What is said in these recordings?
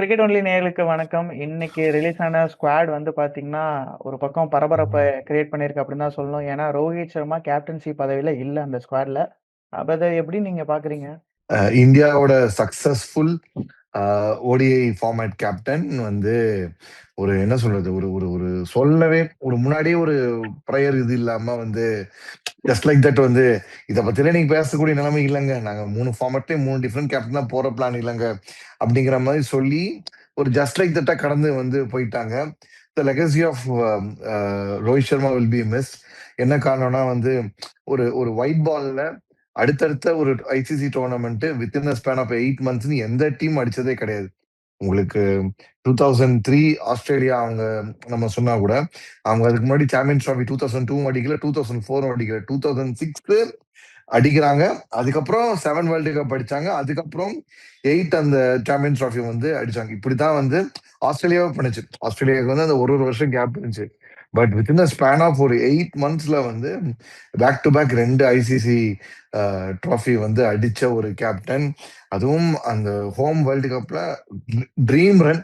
Cricket only நேர்களுக்கு வணக்கம். இன்னைக்கு ரிலீஸ் ஆன ஸ்குவாட் வந்து பார்த்தீங்கன்னா, ஒரு பக்கம் பரபரப்பை கிரியேட் பண்ணிருக்கு அப்படின்னு தான் சொல்லணும். ஏன்னா, ரோஹித் சர்மா கேப்டன்சி பதவியில இல்ல அந்த ஸ்குவாட்ல. அப்ப எப்படி நீங்க பாக்குறீங்க இந்தியாவோட சக்சஸ்ஃபுல் ஓடிஐ ஃபார்மேட் கேப்டன் வந்து ஒரு என்ன சொல்றது? ஒரு ஒரு ஒரு சொல்லவே ஒரு முன்னாடியே ஒரு ப்ரையர் இது இல்லாம வந்து ஜஸ்ட் லைக் தட் வந்து இதை பத்தில நீங்க பேசக்கூடிய நிலைமை இல்லைங்க நாங்க மூணு ஃபார்மேட்லயும் மூணு டிஃப்ரெண்ட் கேப்டன் தான் போற பிளான் இல்லைங்க அப்படிங்கிற மாதிரி சொல்லி ஒரு ஜஸ்ட் லைக் தட்டா கடந்து வந்து போயிட்டாங்க. The legacy of Rohit Sharma will be miss என்ன காரணம்னா வந்து ஒரு ஒரு ஒயிட் பால்ல அடுத்தடுத்த ஒரு ICC tournament within a span of eight மந்த்ஸ்னு எந்த டீம் அடிச்சதே கிடையாது. உங்களுக்கு 2003 ஆஸ்திரேலியா அவங்க நம்ம சொன்னா கூட, அவங்க அதுக்கு முன்னாடி சாம்பியன்ஸ் ட்ராஃபி 2002 அடிக்கல, 2004 அடிக்கல. 2006 அடிக்கிறாங்க. அதுக்கப்புறம் செவன் வேர்ல்டு கப் அடிச்சாங்க. அதுக்கப்புறம் எயிட் அந்த சாம்பியன்ஸ் ட்ராஃபி வந்து அடிச்சாங்க. இப்படிதான் வந்து ஆஸ்திரேலியாவும் பண்ணுச்சு. ஆஸ்திரேலியாவுக்கு வந்து அந்த ஒரு ஒரு வருஷம் கேப் இருந்துச்சு. But within the span of ஒரு எயிட் மந்த்ஸ்ல வந்து பேக் டு பேக் ரெண்டு ஐசிசி ட்ராஃபி வந்து அடிச்ச ஒரு கேப்டன். அதுவும் அந்த ஹோம் வேர்ல்டு கப்ல ட்ரீம் ரன்.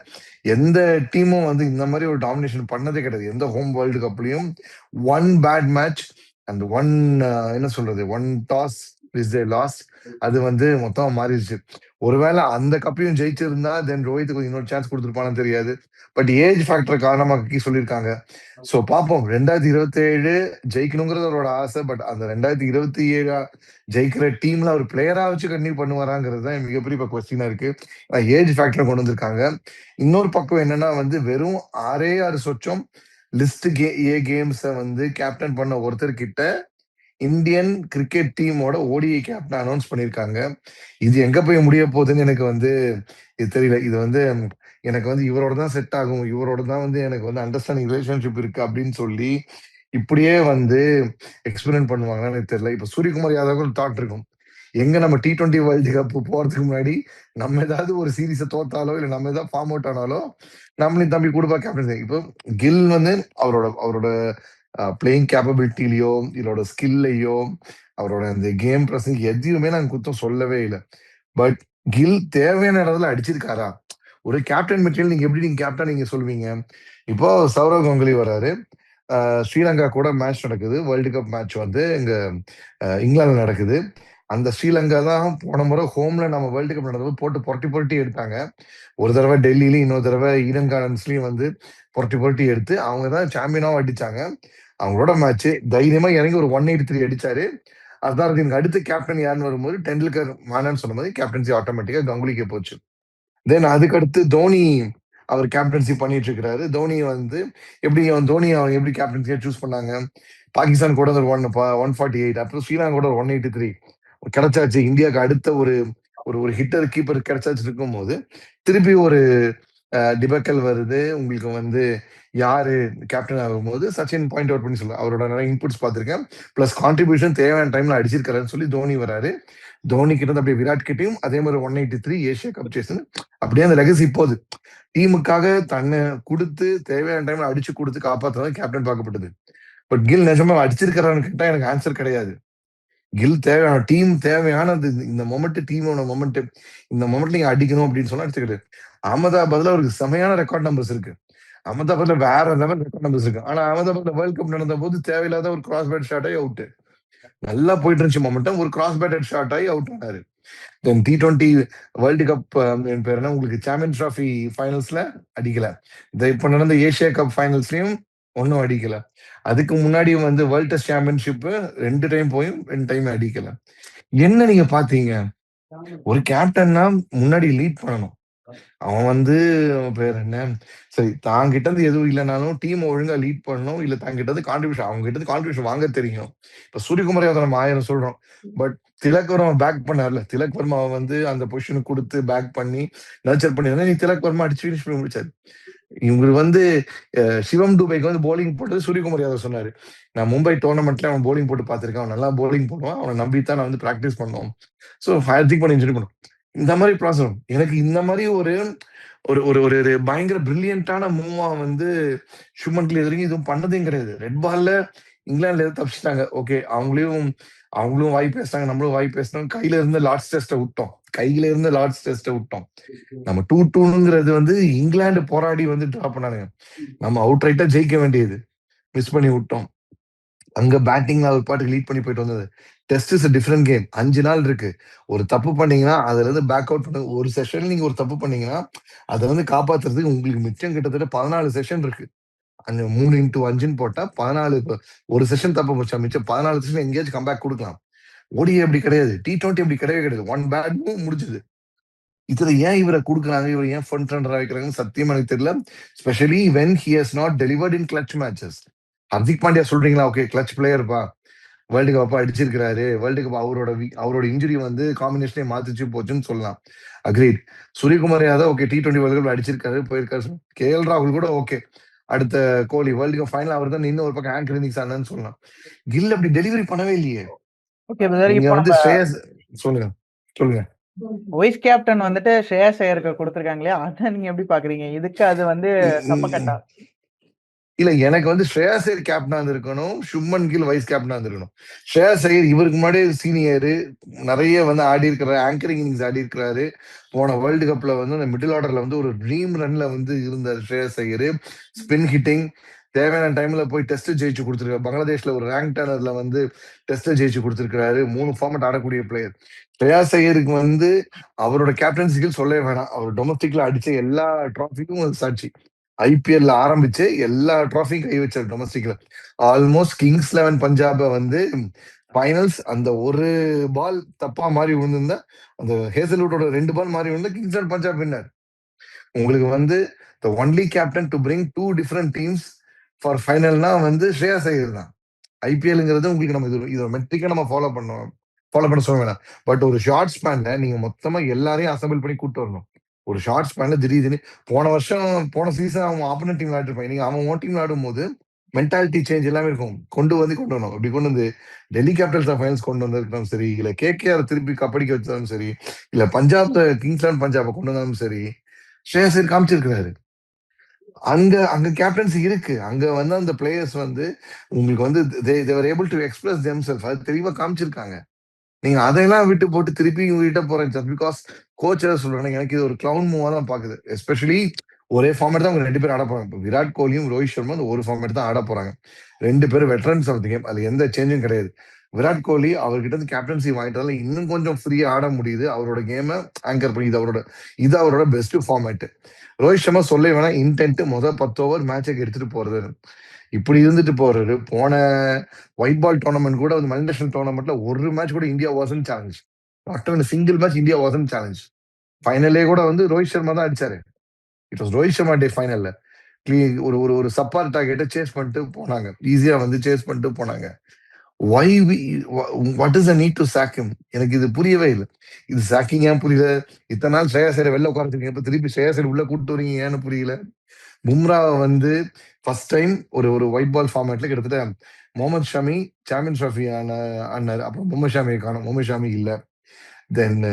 எந்த டீமும் வந்து இந்த மாதிரி ஒரு டாமினேஷன் பண்ணதே கிடையாது. எந்த home world கப்லயும் one bad match and one என்ன சொல்றது? One toss is the lost. அது வந்து மொத்தமா மாறிடுச்சு ஒருவேளை அந்த கப்பையும் ஜெயிச்சிருந்தா தென் ரோஹித்துக்கு இன்னொரு சான்ஸ் கொடுத்துருப்பானு தெரியாது. பட் ஏஜ் ஃபேக்டர் காரணமாக சொல்லியிருக்காங்க. ஸோ பார்ப்போம். 2027 ஜெயிக்கணுங்கிறது அவரோட ஆசை. பட் அந்த 2027 ஜெயிக்கிற டீம்ல அவர் பிளேயரா வச்சு கண்டினியூ பண்ணுவாராங்கிறது தான் மிகப்பெரிய இப்போ கொஸ்டினா இருக்கு. ஏஜ் ஃபேக்டர் கொண்டு வந்திருக்காங்க. இன்னொரு பக்கம் என்னன்னா வந்து வெறும் 6ஏ 6 சொச்சம் லிஸ்ட் கே ஏ கேம்ஸை வந்து கேப்டன் பண்ண ஒருத்தர் கிட்ட இந்தியன் கிரிக்கெட் டீமோட ஓடிஐ கேப்டன் அனௌன்ஸ் பண்ணியிருக்காங்க. இது எங்க போய் முடிய போகுதுன்னு எனக்கு வந்து இது தெரியல. இது வந்து எனக்கு வந்து இவரோட தான் செட் ஆகும். இவரோட தான் வந்து எனக்கு வந்து அண்டர்ஸ்டாண்டிங் ரிலேஷன்ஷிப் இருக்கு அப்படின்னு சொல்லி இப்படியே வந்து எக்ஸ்பிளைன் பண்ணுவாங்கன்னு எனக்கு தெரியல. இப்ப சூரியகுமார் யாதவுக்கு ஒரு தாட் இருக்கும். எங்க நம்ம டி20 வேர்ல்டு கப் போறதுக்கு முன்னாடி நம்ம ஏதாவது ஒரு சீரிஸ தோத்தாலோ, இல்ல நம்ம ஏதாவது ஃபார்ம் அவுட் ஆனாலோ, நம்மளையும் தம்பி குடுப்பா கேப்டன் இப்போ கில் வந்து அவரோட அவரோட பிளேயிங் கேப்பபிலிட்டிலையோ இதோட ஸ்கில்லையோ அவரோட அந்த கேம் பிரசன் எதையுமே நாங்கள் குத்தம் சொல்லவே இல்லை பட் கில் தேவையான இடத்துல அடிச்சிருக்காரா? ஒரு கேப்டன் மெட்டீரியல் நீங்க எப்படி நீங்க கேப்டன் நீங்க சொல்லுவீங்க? இப்போ சௌரவ் கங்குலி வராரு. ஸ்ரீலங்கா கூட மேட்ச் நடக்குது. வேர்ல்டு கப் மேட்ச் வந்து இங்க இங்கிலாந்து நடக்குது. அந்த ஸ்ரீலங்கா தான் போன முறை ஹோம்ல நம்ம வேர்ல்டு கப் நடந்தபோது போட்டு புரட்டி புரட்டி எடுத்தாங்க. ஒரு தடவை டெல்லிலயும், இன்னொரு தடவை ஈடன் கார்டன்ஸ்லயும் வந்து புரட்டி புரட்டி எடுத்து அவங்க தான் சாம்பியனாவும் அடிச்சாங்க. அவங்களோட மேட்ச் தைரியமா இறங்கி ஒரு 183 அடிச்சாரு. அசாருதீனுக்கு அடுத்து கேப்டன் யாருன்னு வரும்போது டெண்டுல்கர் மானான்னு சொன்னபோது கேப்டன்சி ஆட்டோமேட்டிக்கா கங்குலிக்கு போச்சு. தென் அதுக்கடுத்து தோனி அவர் கேப்டன்சி பண்ணிட்டு இருக்கிறாரு. தோனி வந்து எப்படி தோனி அவங்க எப்படி கேப்டன்சியா சூஸ் பண்ணாங்க? பாகிஸ்தான் கூட ஒரு 1 148 அப்புறம் ஸ்ரீலங்கா கூட ஒரு 183 கிடைச்சாச்சு. இந்தியாவுக்கு அடுத்த ஒரு ஒரு ஒரு ஹிட்டர் கீப்பர் கிடைச்சாச்சு இருக்கும்போது, திருப்பி ஒரு அ டிபக்கல் வருது. உங்களுக்கு வந்து யாரு கேப்டன் ஆகும்போது சச்சின் பாயிண்ட் அவுட் பண்ணி சொல்ல அவரோட நிறைய இன்புட்ஸ் பார்த்துருக்கேன். பிளஸ் கான்ட்ரிபியூஷன் தேவையான டைம்ல அடிச்சிருக்காருன்னு சொல்லி தோனி வராரு. தோனி கிட்ட இருந்து அப்படியே விராட் கிட்டயும் அதே மாரி 183 ஏசியா கப் சேசன். அப்படியே அந்த லெகசி போது. டீமுக்காக தன்னை குடுத்து தேவையான டைம்ல அடிச்சு குடுத்து காப்பாத்துனது கேப்டன் பார்க்கப்பட்டது. பட் கில் நிஜமா அடிச்சிருக்காரான்னு கேட்டா எனக்கு ஆன்சர் கிடையாது. கில் தேவையான டீம் தேவையானது இந்த மொமெண்ட் டீமோட மொமெண்ட் இந்த மொமெண்ட் நீங்க அடிக்கணும் அப்படின்னு சொன்னா அடிச்சுக்கிட்டு. அகமதாபாத்ல அவருக்கு செமையான ரெக்கார்ட் நம்பர்ஸ் இருக்கு. அகமதாபாத்ல வேற லெவல் ரெக்கார்ட் நம்பர்ஸ் இருக்கு. ஆனா அகமதாபாத்ல வேர்ல்ட் கப் நடந்த போது தேவையில்லாத ஒரு கிராஸ் பேட் ஷாட் ஆகி அவுட். நல்லா போயிட்டு இருந்துச்சு மொமெண்டம். ஒரு கிராஸ் பேட்டட் ஷாட் ஆகி அவுட் ஆனாரு. தென் டி20 வேர்ல்டு கப் என் பேர் என்ன உங்களுக்கு சாம்பியன் ட்ராஃபி ஃபைனல்ஸ்ல அடிக்கல. இந்த இப்ப நடந்த ஏசியா கப் ஃபைனல்ஸ்லயும் ஒன்றும் அடிக்கல. அதுக்கு முன்னாடி வந்து வேர்ல்ட் டெஸ்ட் சாம்பியன்ஷிப் ரெண்டு டைம் போயும் ரெண்டு டைம் அடிக்கல. என்ன நீங்க பார்த்தீங்க? ஒரு கேப்டன்னா முன்னாடி லீட் பண்ணணும். அவன் வந்து அவன் பேர் என்ன? சரி தான் கிட்ட இருந்து எதுவும் இல்லனாலும் டீம் ஒழுங்கா லீட் பண்ணணும். இல்ல தான் கிட்ட இருந்து கான்ட்ரிபியூஷன் அவங்க கிட்ட இருந்து கான்ட்ரிபியூஷன் வாங்க தெரியும். இப்ப சூரியகுமார் யாதவ நம்ம 1000 சொல்றோம். பட் திலக் வர்மா பேக் பண்ணார்ல. திலக் வர்மாவ வந்து அந்த பொசிஷனுக்கு குடுத்து பேக் பண்ணி நர்ச்சர் பண்ணி நீ திலக் வர்மா அடிச்சு பினிஷ் பண்ணி முடிச்சாரு. இவங்களுக்கு வந்து அ சிவம் துபேக்கு வந்து பவுலிங் போட்டது சூரியகுமார் யாதவ் சொன்னாரு. நான் மும்பை டோர்னமென்ட்ல அவன் பவுலிங் போட்டு பார்த்திருக்கேன். அவன் நல்லா பவுலிங் போடுவான். அவன நம்பி தான் நான் வந்து பிராக்டிஸ் பண்ணோம். சோ ஹார்திக் பாண்டியன் பண்ணி பண்ணோம். இந்த மாதிரி ப்ராசஸ் எனக்கு இந்த மாதிரி ஒரு ஒரு ஒரு ஒரு பயங்கர பிரில்லியண்டான மூவா வந்து சுமன் கில் இதுவரைக்கும் எதுவும் பண்ணதே கிடையாது. ரெட் பால்ல இங்கிலாந்துல எதாவது தப்பிச்சிட்டாங்க? ஓகே அவங்களையும் அவங்களும் வாய் பேசுனாங்க நம்மளும் வாய் பேசினோம். கையில இருந்து லார்ட்ஸ் டெஸ்ட்டை விட்டோம். கையில இருந்து லார்ட்ஸ் டெஸ்ட்டை விட்டோம். நம்ம டூ டூங்கிறது வந்து இங்கிலாந்து போராடி வந்து டிரா பண்ணானுங்க. நம்ம அவுட் ரைட்டா ஜெயிக்க வேண்டியது. மிஸ் பண்ணி விட்டோம். அங்க பேட்டிங்ல அவர் பாட்டுக்கு லீட் பண்ணி போயிட்டு வந்தது. டெஸ்ட் இஸ் டிஃப்ரெண்ட் கேம் அஞ்சு நாள் இருக்கு. ஒரு தப்பு பண்ணீங்கன்னா அதுல இருந்து பேக் அவுட் பண்ண. ஒரு செஷன் நீங்க ஒரு தப்பு பண்ணீங்கன்னா அதை வந்து காப்பாத்துறதுக்கு உங்களுக்கு மிச்சம் கிட்டத்தட்ட பதினாலு செஷன் இருக்கு. அந்த மூணு இன்டூ அஞ்சுன்னு போட்டா பதினாலு ஒரு செஷன் தப்பு போச்சா மிச்சம் பதினாலு செஷன் எங்கேயாச்சும் கம்பேக் கொடுக்கலாம். ஓடியே அப்படி கிடையாது. டி டுவெண்ட்டி அப்படி கிடையவே கிடையாது. ஒன் பேட் முடிஞ்சது. இதுல ஏன் இவரை கொடுக்குறாங்க? இவர் ஏன் ஃப்ரண்ட் ரன்னரா வைக்கிறாங்கன்னு சத்தியம் எனக்கு தெரியல. Specially when he has not delivered in clutch matches Hardik Pandya சொல்றீங்களா? ஓகே கிளச் பிளேயர்ப்பா வேர்ல்டு கப் அடிச்சிருக்கிறாரு. வேர்ல்டு கப் அவரோட அவரோட இன்ஜுரி வந்து காம்பினேஷனே மாத்திச்சு போச்சுன்னு சொல்லலாம். Agreed Suryakumar Yadav okay T twenty world cup அடிச்சிருக்காரு போயிருக்காரு. கே எல் ராகுல் கூட ஓகே அடுத்த கோலி வேர்ல்டு கப் ஃபைனல் அவர் தான் இன்னும் ஒரு பக்கம் ஆங்கர் இன்னிங்ஸ் ஆனான்னு சொல்லலாம். கில் அப்படி டெலிவரி பண்ணவே இல்லையே. வந்து ஸ்ரேயஸ் சொல்லுங்க சொல்லுங்க. வைஸ் கேப்டன் வந்துட்டு ஸ்ரேயஸ் ஐயருக்கு கொடுத்துருக்காங்க இல்லையா அதை நீங்க எப்படி பாக்குறீங்க? இதுக்கு அது வந்து இல்ல எனக்கு வந்து ஸ்ரேயா ஐயர் கேப்டனா இருக்கணும் சுப்மன் கில் வைஸ் கேப்டனா இருக்கணும் ஸ்ரேயா ஐயர் இவருக்கு முன்னாடி சீனியர் நிறைய வந்து ஆடி இருக்கிறாரு ஆங்கரிங் இன்னிங்ஸ் ஆடி இருக்கிறாரு. போன வேர்ல்டு கப்ல வந்து அந்த மிடில் ஆர்டர்ல வந்து ஒரு ட்ரீம் ரன்ல வந்து இருந்தார் ஸ்ரேயா ஐயர். ஸ்பின் ஹிட்டிங் தேவையான டைம்ல போய் டெஸ்ட் ஜெயிச்சு கொடுத்துருக்காரு. பங்களாதேஷ்ல ஒரு ரேங்க் டேனர்ல வந்து டெஸ்ட் ஜெயிச்சு கொடுத்துருக்காரு மூணு ஃபார்மட் ஆடக்கூடிய பிளேயர் ஸ்ரேயா ஐயருக்கு வந்து அவரோட கேப்டன்சிக்கு சொல்லவே வேணாம். அவர் டொமஸ்டிக்ல அடிச்ச எல்லா ட்ராஃபிக்கும் சாட்சி. ஐபிஎல்ல ஆரம்பிச்சு எல்லா ட்ராஃபியும் கை வச்சார் டொமஸ்டிக்ல ஆல்மோஸ்ட் கிங்ஸ் லெவன் பஞ்சாபை வந்து ஃபைனல்ஸ் அந்த ஒரு பால் தப்பா மாறி விழுந்திருந்தா அந்த ஹேசல்வுட்டோட ரெண்டு பால் மாறி விழுந்தா கிங்ஸ் லெவன் பஞ்சாப் வின்னர் உங்களுக்கு வந்து the only captain to bring two different teams for ஃபைனல்னா வந்து ஸ்ரேயாஸ் ஐயர் தான். ஐபிஎல்ங்கிறது உங்களுக்கு நம்ம இது இதோட மெட்ரிக்கை நம்ம ஃபாலோ பண்ணுவோம் ஃபாலோ பண்ண சொல்ல வேணாம். பட் ஒரு ஷார்ட் ஸ்பேன்ல நீங்க மொத்தமா எல்லாரையும் அசம்பிள் பண்ணி கூட்டு வரணும். ஒரு ஷார்ட் ஸ்பேன்ல திடீர்னு போன வருஷம் போன சீசன் அவன் ஆப்போனன்ட் டீம் விளையாட்டுருப்பான் நீங்க அவன் ஓன் டீம் விளையாடும் போது மென்டாலிட்டி சேஞ்ச் எல்லாமே இருக்கும். கொண்டு வந்து கொண்டு வரணும். அப்படி கொண்டு வந்து டெல்லி கேபிட்டல்ஸ் ஃபைனல்ஸ் கொண்டு வந்திருக்கணும் சரி இல்ல கேகேஆர் திருப்பி கப்படிக்க வச்சாலும் சரி இல்ல பஞ்சாப் கிங்ஸ்லாண்ட் பஞ்சாபை கொண்டு வந்தாலும் சரி ஸ்ரேயஸ் காமிச்சிருக்கிறாரு. அங்க அங்க கேப்டன்சி இருக்கு. அங்க வந்து அந்த பிளேயர்ஸ் வந்து உங்களுக்கு வந்து they're able to express them self அது தெளிவா காமிச்சிருக்காங்க. நீங்க அதையெல்லாம் விட்டு போட்டு திருப்பி உங்ககிட்ட போறேன் சார் பிகாஸ் கோச் சொல்றாங்க எனக்கு இது ஒரு கிளவுன் மூவா தான் பாக்குது எஸ்பெஷலி ஒரே ஃபார்மேட் தான் அவங்க ரெண்டு பேரும் ஆட போறாங்க. இப்போ விராட் கோலியும் ரோஹித் சர்மா அந்த ஒரு ஃபார்மேட் தான் ஆட போறாங்க. ரெண்டு பேரும் வெட்டரன்ஸ் ஆஃப் தி கேம் அது எந்த சேஞ்சும் கிடையாது. விராட் கோலி அவர்கிட்ட இருந்து கேப்டன்சி வாங்கிட்டதால இன்னும் கொஞ்சம் ஃப்ரீயா ஆட முடியுது. அவரோட கேமை ஆங்கர் பண்ணி இது அவரோட இது அவரோட பெஸ்ட் ஃபார்மேட் ரோஹித் சர்மா சொல்ல வேணா இன்டென்ட் முதல் பத்து ஓவர் மேட்சுக்கு எடுத்துட்டு போறது. இப்படி இருந்துட்டு போறாரு போன ஒயிட் பால் டோர்னமெண்ட் கூட வந்து மல்டிநேஷனல் டோர்னமெண்ட்ல ஒரு மேட்ச் கூட India wasn't challenge not single match India wasn't challenge ஃபைனலே கூட வந்து ரோஹித் சர்மா தான் அடிச்சாரு. It was Rohit Sharma day ஃபைனல்ல ஒரு ஒரு ஒரு சப்பார் டார்கெட்டை சேஸ் பண்ணிட்டு போனாங்க. ஈஸியா வந்து சேஸ் பண்ணிட்டு போனாங்க. Why what is the need to sacking எனக்கு இது புரியவே இல்லை. இது சாக்கிங் ஏன் புரியல? இத்தனை நாள் ஸ்ரேயாசரை வெளில உட்காந்துருக்கீங்க இப்ப திருப்பி ஸ்ரேயாசர் உள்ள கூட்டு வரீங்க ஏன்னு புரியல. பும்ராவை வந்து ஃபர்ஸ்ட் டைம் ஒரு ஒரு ஒயிட் பால் ஃபார்மேட்ல கிட்டத்தட்ட முகமது ஷமி சாம்பியன் ட்ராஃபி ஆன ஆனார். அப்புறம் முகமது ஷாமியை காணும். முகமது ஷாமி இல்ல. தென்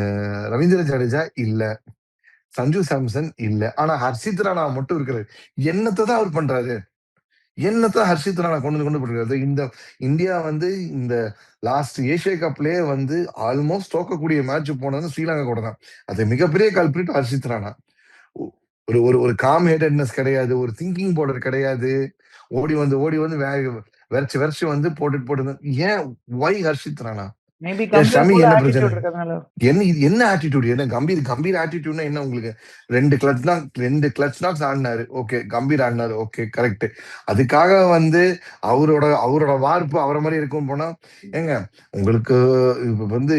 ரவீந்திர ஜடேஜா இல்ல. சஞ்சு சாம்சன் இல்ல. ஆனா ஹர்ஷித் ராணா மட்டும் இருக்கிறாரு. என்னத்தை தான் அவர் பண்றாரு? என்னத்தான் ஹர்ஷித் ராணா கொண்டு வந்து கொண்டு போட்டுருக்காரு இந்த இந்தியா வந்து இந்த லாஸ்ட் ஏஷியா கப்லயே வந்து ஆல்மோஸ்ட் தோக்கக்கூடிய மேட்ச் போனது ஸ்ரீலங்கா கூட தான். அது மிகப்பெரிய கல்பிரிட் ஹர்ஷித் ராணா. ஒரு ஒரு ஒரு காம் ஹேட்டட்னஸ் கிடையாது ஒரு திங்கிங் பவுடர் கிடையாது. ஓடி வந்து ஓடி வந்து வெறச்சு வெறச்சு வந்து போட்டுட்டு போட்டு ஏன் ஒய் ஹர்ஷித் ராணா? என்ன இது என்ன ஆட்டிடியூட் என்ன கம்பீர் கம்பீர் ஆட்டிடியூட்னா என்ன உங்களுக்கு? ரெண்டு கிளச் தான் ரெண்டு கிளச் ஆடினாரு. ஓகே கம்பீர் ஆடினாரு. ஓகே கரெக்ட் அதுக்காக வந்து அவரோட அவரோட வார்ப்பு அவரை மாதிரி இருக்கும் போனா ஏங்க உங்களுக்கு வந்து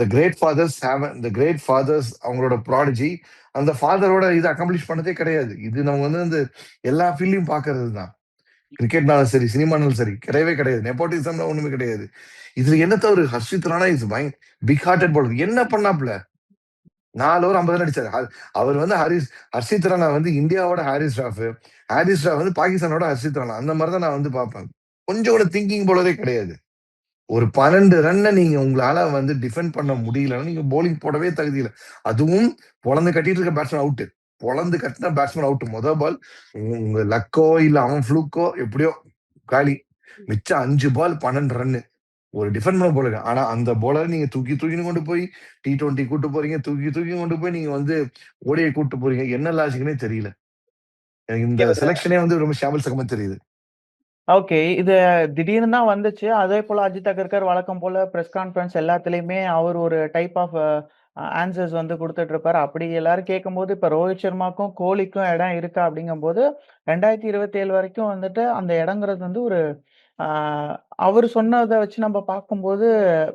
the great fathers have the great fathers அவங்களோட ப்ராடஜி அந்த ஃபாதரோட இது அக்கம்ப்ளிஷ் பண்ணதே கிடையாது. இது நம்ம வந்து இந்த எல்லா ஃபீல்டையும் பாக்குறது தான் கிரிக்கெட்னாலும் சரி சினிமானாலும் சரி கிடையவே கிடையாது. நெப்போட்டிசம் ஒண்ணுமே கிடையாது. இதுல என்ன தவிர Harshit Rana is by big hearted bowler என்ன பண்ணாப்ல நாலு ஓவர் ஐம்பது ரன் அடிச்சாரு அவர் வந்து ஹரிஸ் ஹர்ஷித் ராணா வந்து இந்தியாவோட ஹாரிஸ் ராஃப் ஹாரிஸ் ராஃப் வந்து பாகிஸ்தானோட ஹர்ஷித் ராணா அந்த மாதிரி தான் நான் வந்து பார்ப்பேன். கொஞ்சம் கூட திங்கிங் போலவே கிடையாது. ஒரு பன்னெண்டு ரன்னை நீங்க உங்களால வந்து டிஃபெண்ட் பண்ண முடியலன்னா நீங்க போலிங் போடவே தகுதி இல்லை அதுவும் பொழந்து கட்டிட்டு இருக்க பேட்ஸ்மேன் அவுட்டு பொழந்து கட்டின பேட்ஸ்மேன் அவுட் முத பால் உங்க லக்கோ இல்ல அவன் ஃப்ளூக்கோ எப்படியோ காலி. மிச்சம் அஞ்சு பால் பன்னெண்டு ரன்னு ஒரு டிஃபெண்ட் பண்ண போலர் ஆனா அந்த போலர் நீங்க தூக்கி தூக்கி கொண்டு போய் டி டுவெண்ட்டி கூட்டு போறீங்க தூக்கி தூக்கி கொண்டு போய் நீங்க வந்து ஓடியை கூட்டு போறீங்க. என்ன லாஜிக்னே தெரியல. எனக்கு இந்த செலெக்ஷனே வந்து ரொம்ப ஷாமல் சகமா தெரியுது. ஓகே. இது திடீர்னு தான் வந்துச்சு. அதே போல அஜித் அகர்கர் வழக்கம் போல பிரஸ் கான்ஃபரன்ஸ் எல்லாத்துலயுமே அவர் ஒரு டைப் ஆஃப் ஆன்சர்ஸ் வந்து குடுத்துட்டு இருப்பாரு. அப்படி எல்லாரும் கேட்கும்போது, இப்ப ரோஹித் சர்மாக்கும், கோலிக்கும் இடம் இருக்கா அப்படிங்கும்போது, 2027 வரைக்கும் வந்துட்டு அந்த இடங்கிறது வந்து ஒரு அவரு சொன்னத வச்சு நம்ம பார்க்கும்போது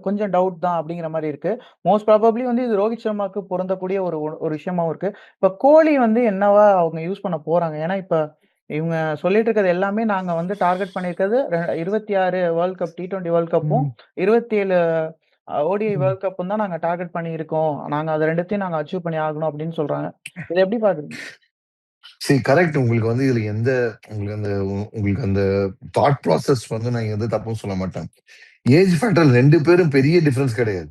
கொஞ்சம் டவுட் தான் அப்படிங்கிற மாரி இருக்கு. மோஸ்ட் ப்ராபப்ளி வந்து இது ரோஹித் சர்மாக்கு பொருந்தக்கூடிய ஒரு ஒரு விஷயமாவும் இருக்கு. இப்ப கோலி வந்து என்னவா அவங்க யூஸ் பண்ண போறாங்க? ஏன்னா இப்ப இவங்க சொல்லிட்டு இருக்கிறது எல்லாமே நாங்க வந்து டார்கெட் பண்ணியிருக்கிறது ரெ 26 வேர்ல்ட் கப் டி20 வேர்ல்ட் கப்பும், 27 அ ஓடிஐ. வேர்ல்ட் கப்பும் தான் நாங்க டார்கெட் பண்ணியிருக்கோம். நாங்க அத 2த்தையும் நாங்க அச்சீவ் பண்ணி ஆகணும் அப்படின்னு சொல்றாங்க. இத எப்படி பார்க்குறீங்க? சரி கரெக்ட். உங்களுக்கு வந்து இதுல எந்த உங்களுக்கு அந்த உங்களுக்கு அந்த தாட் ப்ராசஸ் வந்து நான் எந்த தப்பும் சொல்ல மாட்டேன். ஏஜ் ஃபேக்டர் 2 பேரும் பெரிய டிஃபரன்ஸ் கிடையாது.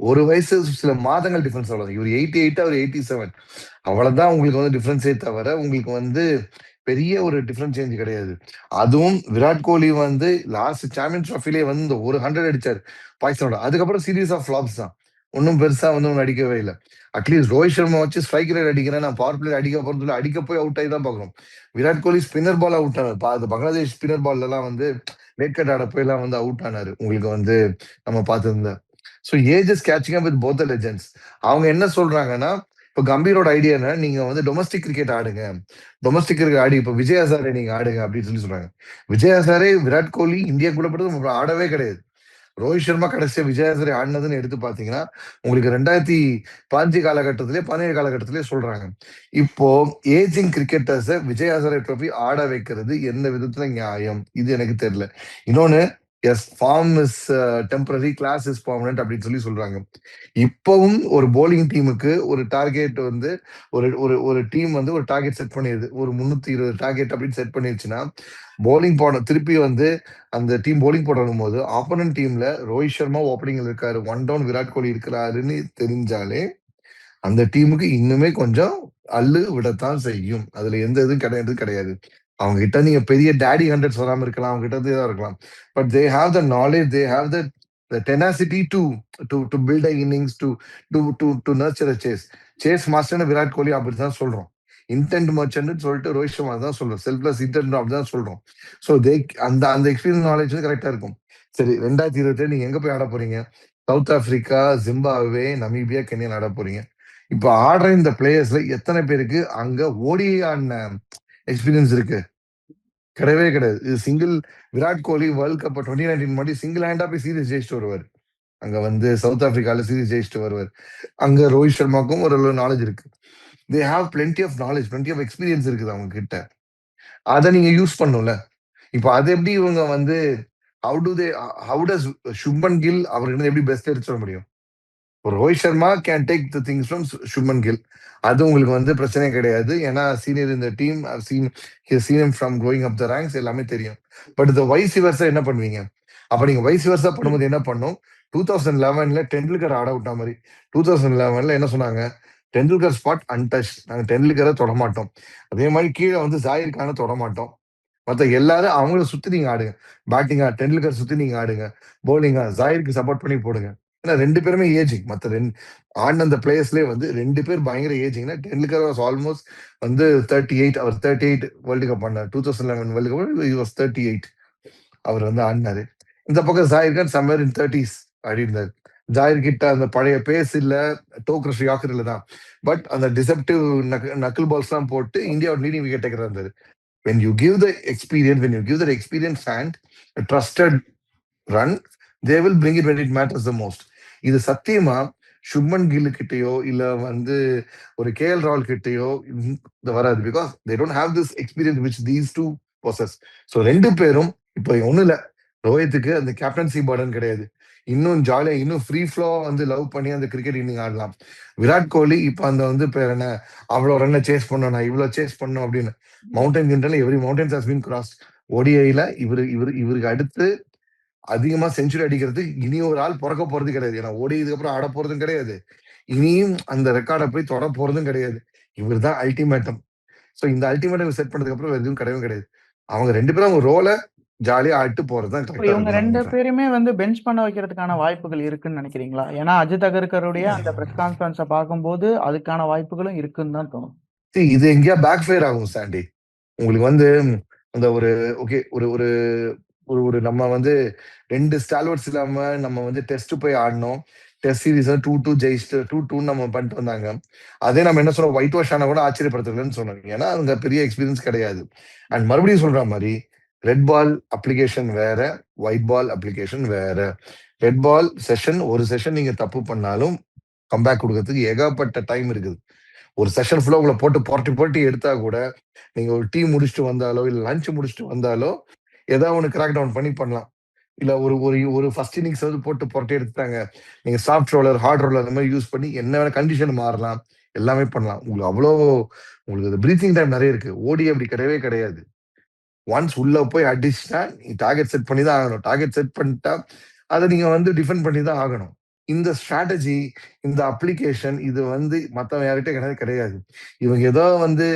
ஒரு வயசு சில மாதங்கள் டிஃபரன்ஸ் அவ்வளவுதான். இவரு 88 அவர் 87 அவ்வளவுதான் உங்களுக்கு வந்து டிஃபரன்ஸே தவிர, உங்களுக்கு வந்து பெரிய ஒரு டிஃபரன்ஸ் சேஞ்ச் கிடையாது. அதுவும் விராட் கோலி வந்து லாஸ்ட் சாம்பியன் ட்ராஃபிலே வந்து இந்த ஒரு ஹண்ட்ரட் அடிச்சார் பாகிஸ்தானோட. அதுக்கப்புறம் சீரியஸ் ஆஃப் ஃபிளாப்ஸ் தான். ஒன்றும் பெருசாக வந்து ஒன்று அடிக்கவே இல்லை அட்லீஸ்ட் ரோஹித் சர்மா வச்சு ஸ்ட்ரைக் ரேட் அடிக்கிறேன், நான் பவர் பிளேயர் அடிக்க போறேன்னு சொல்லி அடிக்க போய் அவுட் ஆகி தான் பார்க்குறோம் Virat Kohli spinner ball out ஆனார் அது பங்களாதேஷ் ஸ்பின்னர் பால்லலாம் வந்து ரேட் கட் ஆட போய் எல்லாம் வந்து அவுட் ஆனார் உங்களுக்கு வந்து நம்ம பார்த்துருந்தேன் so ages catching catching up with both legends அவங்க என்ன சொல்றாங்கன்னா இப்போ கம்பீரோட ஐடியா என்ன நீங்க வந்து டொமஸ்டிக் கிரிக்கெட் ஆடுங்க. டொமஸ்டிக் கிரிக்கெட் ஆடி இப்போ விஜய் ஹசாரே நீங்க ஆடுங்க அப்படின்னு சொல்லி சொல்றாங்க. விஜய் ஹசாரே விராட் கோலி இந்தியா கூட படுத்து ஆடவே கிடையாது. ரோஹித் சர்மா கடைசியா விஜய் ஹசாரே ஆடினதுன்னு எடுத்து பாத்தீங்கன்னா உங்களுக்கு ரெண்டாயிரத்தி பாஞ்சு காலகட்டத்திலே பதினேழு காலகட்டத்திலே சொல்றாங்க. இப்போ ஏஜிங் கிரிக்கெட்டர்ஸை விஜய் ஹசாரே ட்ரோஃபி ஆட வைக்கிறது எந்த விதத்துல நியாயம்? இது எனக்கு தெரியல. இன்னொன்னு as form is temporary class is permanent அப்படின்னு சொல்லி சொல்றாங்க. இப்பவும் ஒரு போலிங் டீமுக்கு ஒரு டார்கெட் வந்து ஒரு ஒரு ஒரு டீம் வந்து ஒரு டார்கெட் செட் பண்ணிடுது ஒரு முந்நூத்தி இருபது டார்கெட் அப்படின்னு செட் பண்ணிருச்சுன்னா போலிங் போட திருப்பி வந்து அந்த டீம் போலிங் போடணும் போது ஆப்போனன்ட் டீம்ல ரோஹித் சர்மா ஓப்பனிங்ல இருக்காரு. ஒன் டவுன் விராட் கோலி இருக்கிறாருன்னு தெரிஞ்சாலே அந்த டீமுக்கு இன்னுமே கொஞ்சம் அள்ளு விடத்தான் செய்யும். அதுல எந்த இதுவும் கிடையாது கிடையாது. அவங்க கிட்ட நீங்க பெரிய டேடி ஹண்ட்ரட்ஸ் வராம இருக்கலாம் அவங்க கிட்ட தான் இருக்கலாம். But they have the knowledge they have the tenacity to to to build a innings to to to to nurture chase chase மாஸ்டர்னு Virat Kohli அப்படிதான் சொல்றோம். இன்டென்ட் மர்ச்சன்ட்னு சொல்லிட்டு ரோஹித் சர்மா தான் சொல்றோம். செல்ஃப்லெஸ் இன்டென்ட் அப்படிதான் சொல்றோம். ஸோ தே அந்த அந்த எக்ஸ்பீரியன்ஸ் நாலேஜ் வந்து கரெக்டா இருக்கும். சரி ரெண்டாயிரத்தி இருபத்தி நீங்க எங்க போய் ஆட போறீங்க? South Africa Zimbabwe Namibia Kenya ஆட போறீங்க. இப்போ ஆடுற இந்த பிளேயர்ஸ்ல எத்தனை பேருக்கு அங்க ஓடி ஆடின எக்ஸ்பீரியன்ஸ் இருக்கு? கிடையவே கிடையாது. இது single Virat Kohli world cup twenty nineteen முன்னாடி சிங்கிள் ஹேண்டா போய் சீரிஸ் ஜெயிச்சுட்டு வருவார். அங்க வந்து சவுத் ஆப்பிரிக்கால சீரிஸ் ஜெயிச்சுட்டு வருவார். அங்க ரோஹித் சர்மாக்கும் ஒரு நாலேஜ் இருக்கு. They have plenty of knowledge plenty of experience இருக்குது அவங்க கிட்ட அதை நீங்க யூஸ் பண்ணும்ல. இப்போ அது எப்படி இவங்க வந்து how to they how does Shubman Gill அவர்கிட்ட எப்படி பெஸ்ட் எடுத்து சொல்ல முடியும்? Rohit Sharma can take the things from Shubman Gill அது உங்களுக்கு வந்து பிரச்சனையே கிடையாது. ஏன்னா சீனியர் இந்த team scene சீனியம் from growing up the ranks எல்லாமே தெரியும். பட் இந்த வைஸ் வருஷா என்ன பண்ணுவீங்க? அப்ப நீங்க வைஸ் வருஷா பண்ணும்போது என்ன பண்ணும்? டூ தௌசண்ட் லெவன்ல டெண்டுல்கர் ஆட விட்ட மாதிரி. டூ தௌசண்ட் லெவன்ல என்ன சொன்னாங்க? டெண்டுல்கர் ஸ்பாட் அன்டச் நாங்கள் டெண்டுல்கரை தொட மாட்டோம். அதே மாதிரி கீழே வந்து ஜாயிர் கான தொட மாட்டோம். எல்லாரும் அவங்கள சுத்தி நீங்க ஆடுங்க. பேட்டிங்கா டெண்டுல்கர் சுத்தி நீங்க ஆடுங்க. போலிங்கா ஜாயிருக்கு சப்போர்ட் பண்ணி போடுங்க. ஏன்னா ரெண்டு பேருமே ஏஜிங் மத்த ரெண்டு ஆடின அந்த பிளேயர்ஸ்லயே வந்து ரெண்டு பேர் பயங்கர ஏஜிங்னா டெண்டுல்கர் வாஸ் ஆல்மோஸ்ட் வந்து தேர்ட்டி எயிட் அவர் தேர்ட்டி எயிட் வேர்ல்டு கப் ஆடினார் two thousand eleven world cup was thirty eight அவர் வந்து ஆடினாரு. இந்த பக்கம் Zaheer Khan summer in thirties அப்படின்னாரு ஜாயிர் கிட்ட அந்த பழைய பேஸ் இல்ல டோக்ரஸ் யாக்கர் இல்ல தான். பட் அந்த டிசப்டிவ் நக்கிள் பால்ஸ் எல்லாம் போட்டு இந்தியாவோட லீடிங் விக்கெட் டேக்கர் இருந்தாரு. When you give the experience when you give the experience and trusted run they will bring it when it matters the most இது சத்தியமா சுப்மன் கில் கிட்டயோ இல்ல வந்து ஒரு கே எல் ராவல் கிட்டயோ வராது. Because they don't have this experience which these two possess so ரெண்டு பேரும் இப்போ ஒண்ணு இல்ல. ரோஹித்துக்கு அந்த கேப்டன்சி பர்டன் கிடையாது. இன்னும் ஜாலியா இன்னும் ஃப்ரீ ஃப்ளோ வந்து லவ் பண்ணி அந்த கிரிக்கெட் இன்னிங் ஆடலாம். விராட் கோலி இப்ப அந்த வந்து பேர் என்ன அவ்வளவு ரன்னை சேஸ் பண்ணணும் நான் இவ்வளவு சேஸ் பண்ணும் அப்படின்னு. Mountain general every mountains has been cross ஓடிஐல இவரு இவரு இவருக்கு அடுத்து அதிகமா செஞ்சுரி அடிக்கிறது இனி ஒரு ஆள் பிறக்க போறது கிடையாது. ஏன்னா ஓடி இதுக்கப்புறம் ஆட போறதும் கிடையாது. இனியும் அந்த ரெக்கார்டை போய் தொட போறதும் கிடையாது. இவர் தான் அல்டிமேட்டம் ஸோ இந்த அல்டிமேட்டம் செட் பண்ணதுக்கு அப்புறம் எதுவும் கிடையவே கிடையாது. அவங்க ரெண்டு பேரும் அவங்க ரோலை ஜாலியா ஆடிட்டு போறது தான் இப்ப கரெக்டா இவங்க 2 பேருமே வந்து பெஞ்ச் பண்ண வைக்கிறதுக்கான வாய்ப்புகள் இருக்குன்னு நினைக்கிறீங்களா? ஏன்னா அஜித் அகர்கருடைய அந்த பிரஸ் கான்ஃபரன்ஸ பார்க்கும்போது அதுக்கான வாய்ப்புகளும் இருக்குன்னு தான் தோணும். இது எங்கேயா பேக் ஃபயர் ஆகும் சாண்டி. உங்களுக்கு வந்து அந்த ஒரு ஓகே ஒரு ஒரு ஒரு ஒரு நம்ம வந்து ரெண்டு ஸ்டால்வர்ட்ஸ் இல்லாம நம்ம வந்து டெஸ்ட் போய் ஆடினோம். டெஸ்ட் சீரீஸ் டூ டூ ஜெயிச்சு டூ டூன்னு நம்ம பண்ணிட்டு வந்தாங்க. அதே நம்ம என்ன சொல்றோம் ஒயிட் வாஷ் ஆனா கூட ஆச்சரியப்படுத்துறதுன்னு சொன்னாங்க ஏன்னா அங்க பெரிய எக்ஸ்பீரியன்ஸ் கிடையாது. அண்ட் மறுபடியும் சொல்ற மாதிரி ரெட் பால் அப்ளிகேஷன் வேற, ஒயிட் பால் அப்ளிகேஷன் வேற. ரெட் பால் செஷன் ஒரு செஷன் நீங்க தப்பு பண்ணாலும் கம்பேக் கொடுக்கறதுக்கு ஏகப்பட்ட டைம் இருக்குது. ஒரு செஷன் ஃபுல்லாக உங்களை போட்டு புரட்டி புரட்டி எடுத்தா கூட, நீங்க ஒரு டீ முடிச்சுட்டு வந்தாலோ, இல்லை லஞ்ச் முடிச்சுட்டு வந்தாலோ, ஏதாவது ஒன்று கிராக் டவுன் பண்ணி பண்ணலாம். இல்ல ஒரு ஒரு ஒரு ஃபர்ஸ்ட் இன்னிங்ஸ் வந்து போட்டு புரட்டி எடுத்துட்டாங்க. நீங்க சாஃப்ட் ரோலர், ஹார்ட் ரோலர் அந்த மாதிரி யூஸ் பண்ணி என்ன வேணா கண்டிஷன் மாறலாம். எல்லாமே பண்ணலாம். உங்களுக்கு அவ்வளோ உங்களுக்கு பிரீத்திங் டைம் நிறைய இருக்கு. ஓடி அப்படி கிடையவே கிடையாது. ஒன்ஸ் உள்ள போய் அடிச்சுட்டா, நீ டார்கெட் செட் பண்ணி தான் ஆகணும். டார்கெட் செட் பண்ணிட்டா, அதை நீங்க வந்து டிஃபெண்ட் பண்ணி தான் ஆகணும். இந்த ஸ்ட்ராட்டஜி, இந்த அப்ளிகேஷன் இது வந்து மற்றவங்க யார்கிட்ட கிடையாது கிடையாது. இவங்க ஏதோ வந்து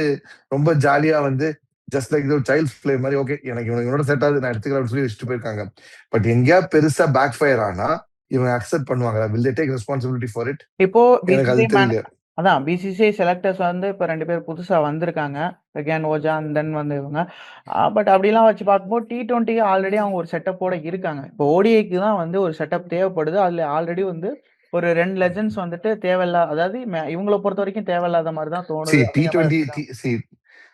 ரொம்ப ஜாலியா வந்து ஜஸ்ட் லைக் ஏதோ சைல்ட்ஸ் பிளே மாரி ஓகே எனக்கு இவனுக்கு இவனோட செட் ஆகுது நான் எடுத்துக்கிறேன் சொல்லி வச்சுட்டு போயிருக்காங்க. பட் எங்கேயா பெருசா பேக் ஃபயர் ஆனா, இவங்க அக்செப்ட் பண்ணுவாங்களா? Will they take responsibility for it? இப்போ எனக்கு அது தெரியல. அதான் பிசிசிஐ செலக்டர்ஸ் வந்து இப்ப 2 பேர் புதுசா வந்திருக்காங்க. ரெக்யான் ஓஜா அண்ட் தென் வந்து இவங்க. பட் அப்படிலாம் வச்சு பார்க்கும்போது டி20 ஆல்ரெடி அவங்க ஒரு செட்டப்போட இருக்காங்க. இப்போ ஓடிஐக்கு தான் வந்து ஒரு செட்டப் தேவைப்படுது. அதுல ஆல்ரெடி வந்து ஒரு 2 லெஜண்ட்ஸ் வந்துட்டு தேவையில்லா அதாவது இவங்கள பொறுத்தவரைக்கும் தேவையில்லாத மாரி தான் தோணுது அப்படிங்கிற மாரி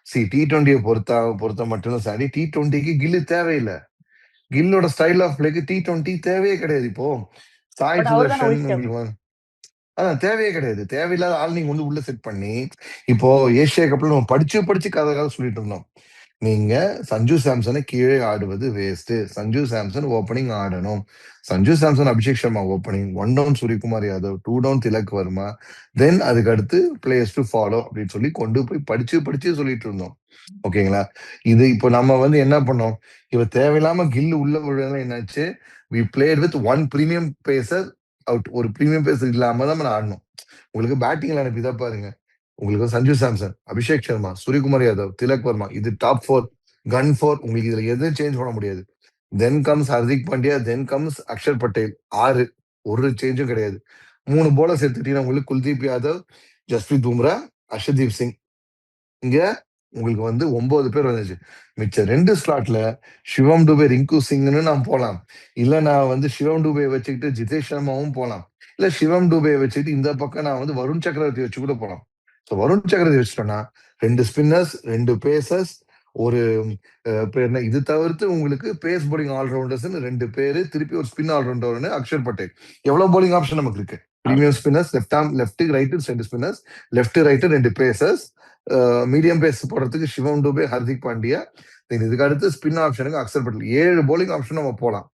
டி20 வச்சுதான். டி சி சி டி20ய பொறுத்தா பொறுத்த மட்டும் சாண்டி டி20க்கு கில்லு தேவையில்ல. கில்லோட ஸ்டைல் ஆஃப் பிளேக்கு டி20 தேவையே கிடையாது. இப்போ சாய் சுதர்ஷன் அதான் தேவையே கிடையாது. தேவையில்லாத ஆள் நீங்க வந்து உள்ள செட் பண்ணி, இப்போ ஏசியா கப்ல நம்ம படிச்சு படிச்சு கதை கதை சொல்லிட்டு இருந்தோம். நீங்க சஞ்சு சாம்சனை கீழே ஆடுவது வேஸ்ட். சஞ்சு சாம்சன் ஓப்பனிங் ஆடணும். Sanju Samson, Abhishek Sharma opening, one down Suryakumar Yadav, two down Tilak Varma, then அதுக்கு அடுத்து பிளேயர்ஸ் டு ஃபாலோ அப்படின்னு சொல்லி கொண்டு போய் படிச்சு படிச்சு சொல்லிட்டு இருந்தோம். ஓகேங்களா? இது இப்போ நம்ம வந்து என்ன பண்ணோம்? இவ தேவையில்லாம கில்லு உள்ள விழுந்தா என்னாச்சு? We played with one premium pacer out. ஒரு பிரீமியம் பேசர் இல்லாம தான் நம்ம ஆடணும். உங்களுக்கு பேட்டிங்ல அனுப்பி தான் பாருங்க. உங்களுக்கு சஞ்சு சாம்சன், அபிஷேக் சர்மா, சூரியகுமார் யாதவ், திலக் வர்மா இது டாப் ஃபோர் கன் ஃபோர் உங்களுக்கு இதுல எதுவும் சேஞ்ச் பண்ண முடியாது. Then comes Hardik Pandya, then comes Axar Patel ஆறு ஒரு சேஞ்சும் கிடையாது. 3 பவுலர்ஸ் எடுத்துக்கிட்டீங்கன்னா உங்களுக்கு குல்தீப் யாதவ், ஜஸ்பிரீத் பும்ரா, அஷதீப் சிங். இங்க உங்களுக்கு வந்து ஒன்பது பேர் வந்துச்சு. மிச்ச ரெண்டு ஸ்லாட்ல சிவம் டுபே, ரிங்கு சிங்னு நான் போலாம். இல்ல நான் வந்து சிவம் டுபே வச்சுக்கிட்டு ஜிதேஷ் சர்மாவும் போலாம். இல்ல சிவம் டுபே வச்சுக்கிட்டு இந்த பக்கம் நான் வந்து வருண் சக்கரவர்த்தி வச்சு கூட போலாம். ஸோ வருண் சக்கரவர்த்தி வச்சுட்டோம்னா 2 ஸ்பின்னர்ஸ், ரெண்டு பேசர்ஸ், ஒரு என்ன இது தவிர்த்து உங்களுக்கு பேஸ் போலிங் ஆல்ரவுண்டர்ஸ்னு ரெண்டு பேர் திருப்பி ஒரு ஸ்பின் ஆல்ரவுண்டர்ன்னு அக்ஷர் பட்டேல். எவ்வளவு போலிங் ஆப்ஷன் நமக்கு இருக்கு. Premium spinners, left arm left, right ரெண்டு ஸ்பின்னர்ஸ், லெஃப்ட், ரைட்டு ரெண்டு பேசர்ஸ், மீடியம் பேஸ் போடுறதுக்கு சிவம் டூபே ஹர்திக் பாண்டியா, தென் இதுக்கு அடுத்து ஸ்பின் ஆப்ஷனுக்கு அக்ஷர் பட்டேல். 7 பவுலிங் ஆப்ஷன் நம்ம போலாம்.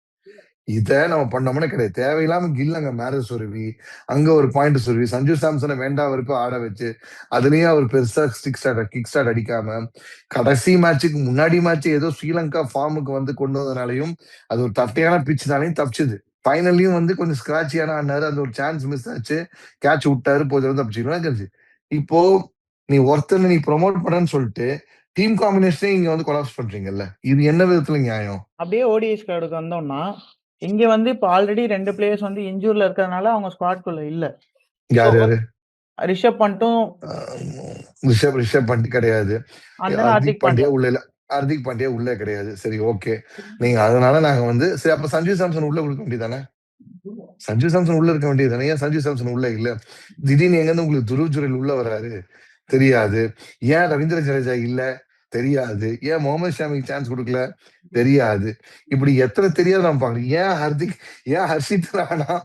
இத நம்ம பண்ணோம்னா கிடையாது. தேவையில்லாம கில் அங்க சொருவி, அங்க ஒரு பாயிண்ட் சொருவி, சஞ்சு சாம்சனை வேண்டாம் வரைக்கும் ஆட வச்சு, அதுலயும் அவர் பெருசா ஸ்டிக் ஸ்டார்ட் கிக் ஸ்டார்ட் அடிக்காம, கடைசி மேட்சுக்கு முன்னாடி மேட்ச் ஏதோ ஸ்ரீலங்கா ஃபார்முக்கு வந்து கொண்டு வந்தனாலையும் அது ஒரு தட்டையான பிச்சுனாலையும் தப்பிச்சது. ஃபைனல்லயும் வந்து கொஞ்சம் ஸ்கிராச்சியான ஆனாரு அந்த ஒரு சான்ஸ் மிஸ் ஆச்சு. கேட்ச் விட்டாரு. போய் வந்து தப்பிச்சுக்கலாம். இப்போ நீ ஒருத்தன நீ ப்ரொமோட் பண்ணன்னு சொல்லிட்டு, டீம் காம்பினேஷனே இங்க வந்து கொலாப்ஸ் பண்றீங்கல்ல. இது என்ன விதத்துல நியாயம்? அப்படியே ஓடிஎஸ் கார்டுக்கு வந்தோம்னா, இங்க வந்து இப்ப ஆல்ரெடி 2 பிளேயர்ஸ் வந்து இன்ஜூர்ல இருக்கிறதுனால அவங்க ஸ்குவாட்குள்ள இல்ல. யார் யாரு? ரிஷப் பண்ட்டும் அ ரிஷப் ரிஷப் பண்ட் கிடையாது. ஹர்திக் பாண்டியா. உள்ள இல்ல. ஹர்திக் பாண்டியா உள்ள கிடையாது. சரி ஓகே. நீங்க அதனால நாங்க வந்து சரி அப்ப சஞ்சு சாம்சன் உள்ள குடுக்க வேண்டியது தானே? சஞ்சு சாம்சன் உள்ள இருக்க வேண்டியது தானே? ஏன் சஞ்சு சாம்சன் உள்ள இல்ல? திடீர்னு எங்கருந்து உங்களுக்கு துருவ் ஜுரேல் உள்ள வராரு? தெரியாது. ஏன் ரவீந்திர ஜடேஜா இல்ல? தெரியாது. ஏன் முகமது ஷாமிக்கு சான்ஸ் கொடுக்கல தெரியாது. இப்படி எத்தனை தெரியாது நம்ம பார்க்கிறோம். ஏன் ஹர்திக் ஏன் ஹர்ஷித் ராணா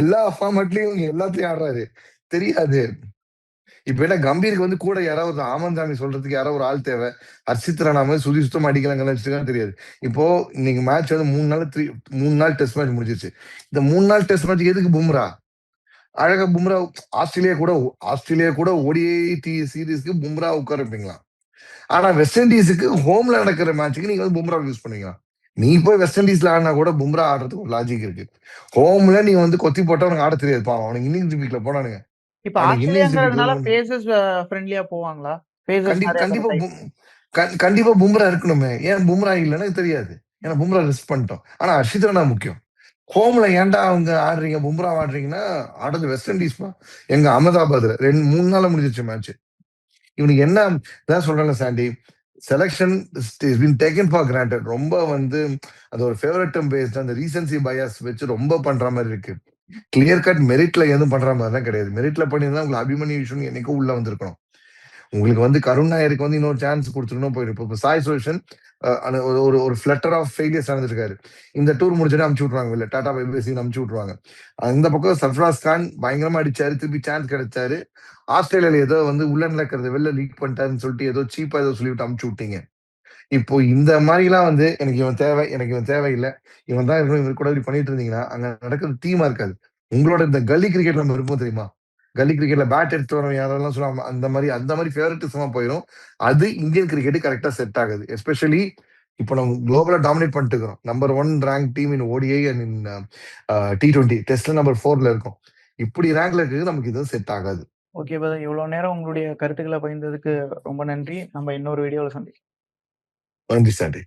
எல்லா ஃபார்மேட்லயும் எல்லாத்துலயும் ஆடுறாரு? தெரியாது. இப்ப என்ன கம்பீருக்கு வந்து கூட யாராவது ஒரு ஆமந்தாமி சொல்றதுக்கு யாரோ ஒரு ஆள் தேவை. ஹர்ஷித் ராணா மாதிரி சுதி சுத்தம் அடிக்கலாங்கன்னு தெரியாது. இப்போ இன்னைக்கு மேட்ச் வந்து மூணு நாள் 3 3 நாள் டெஸ்ட் மேட்ச் முடிஞ்சிருச்சு. இந்த மூணு நாள் டெஸ்ட் மேட்ச் எதுக்கு பும்ரா? அழகா பும்ரா ஆஸ்திரேலியா கூட ஆஸ்திரேலியா கூட ஓடிஐ டி பும்ரா உட்காரப்பீங்களா ஆனா வெஸ்ட் இண்டீஸ்க்கு ஹோம்ல நடக்கிற மேட்ச்க்கு நீங்க வந்து பும்ரா யூஸ் பண்ணீங்களா? நீ போய் வெஸ்ட் இண்டீஸ்ல ஆடினா கூட பும்ரா ஆடுறதுக்கு ஒரு லாஜிக் இருக்கு. ஹோம்ல நீ வந்து கொத்தி போட்டா அவனுக்கு ஆட தெரியாது பாவம். அவனுக்கு இன்னிங்ஸ் ரிப்பீட்ல போனானுங்க. இப்ப ஆஸ்திரேலியாங்கிறதுனால ஃப்ரெண்ட்லியா போவாங்களா? கண்டிப்பா கண்டிப்பா பும்ரா இருக்கணுமே. ஏன் பும்ரா இல்லன்னா தெரியாது. ஏன்னா பும்ரா ரிஸ்க் பண்ணிட்டோம் ஆனா ஹர்ஷித் ராணா முக்கியம் ஹோம்ல ஏன்டா அவங்க ஆடுறீங்க பும்ரா ஆடுறீங்கன்னா ஆடுறது வெஸ்ட் இண்டீஸ்மா எங்க அகமதாபாத்ல ரெண்டு மூணு நாள்ல முடிஞ்சிச்சு மேட்ச் இவனுக்கு என்ன இதான் சொல்றேன் Sandy selection is been taken for granted ரொம்ப வந்து அது ஒரு ஃபேவரட்டம் பேஸ்ட் அந்த ரீசன்சி பயாஸ் வச்சு ரொம்ப பண்ற மாதிரி இருக்கு. கிளியர் கட் மெரிட்ல எதுவும் பண்ற மாதிரி தான் கிடையாது. மெரிட்ல பண்ணியிருந்தா உங்களுக்கு அபிமன்யு விஷயம் என்னைக்கும் உள்ள வந்திருக்கணும். உங்களுக்கு வந்து கருண் நாயருக்கு வந்து இன்னொரு சான்ஸ் கொடுத்துருக்கணும் போயிடும் இப்போ சாய் சொல்யூஷன் ஒரு ஒரு ஃபிளட்டர் ஆஃப் ஃபெயிலியர்ஸ் நடந்துருக்காரு இந்த டூர் முடிச்சுட்டு அமுச்சு விட்ருவாங்க இல்ல டாடா பைபிசின்னு அமுச்சு விட்ருவாங்க இந்த பக்கம் சர்ஃப்ராஸ் கான் பயங்கரமா அடிச்சாரு. திருப்பி சான்ஸ் கிடைச்சாரு. ஆஸ்திரேலியால ஏதோ வந்து உள்ள நடக்கிறத வெளில லீக் பண்ணிட்டாருன்னு சொல்லிட்டு ஏதோ சீப்பா ஏதோ சொல்லிவிட்டு அமுச்சு விட்டீங்க. இப்போ இந்த மாதிரிலாம் வந்து எனக்கு இவன் தேவை எனக்கு இவன் தேவையில்லை. இவன் தான் இருக்கணும் இவன் கூட இப்படி பண்ணிட்டு இருந்தீங்கன்னா அங்க நடக்கிறது டீமா இருக்காது. உங்களோட இந்த கல்லி கிரிக்கெட் நம்ம இருப்போம் தெரியுமா? கல்லி கிரிக்கெட்ல பேட் எடுத்து வரவங்க யாரெல்லாம் சொல்லுவாங்க அந்த மாதிரி அந்த மாதிரி ஃபேவரட்டிசமா போயிடும் அது இந்தியன் கிரிக்கெட் கரெக்டா செட் ஆகுது. எஸ்பெஷலி இப்போ நம்ம குளோபலா டாமினேட் பண்ணிட்டு இருக்கிறோம். Number one rank team in ODI and in T twenty டெஸ்ட்ல நம்பர் ஃபோர்ல இருக்கும். இப்படி ரேங்க்ல இருக்கிறது நமக்கு இது செட் ஆகாது. ஓகே பிரதர் இவ்வளவு நேரம் உங்களுடைய கருத்துக்களை பகிர்ந்ததுக்கு ரொம்ப நன்றி. நம்ம இன்னொரு வீடியோவில் சந்திக்கலாம். நன்றி சாண்டி.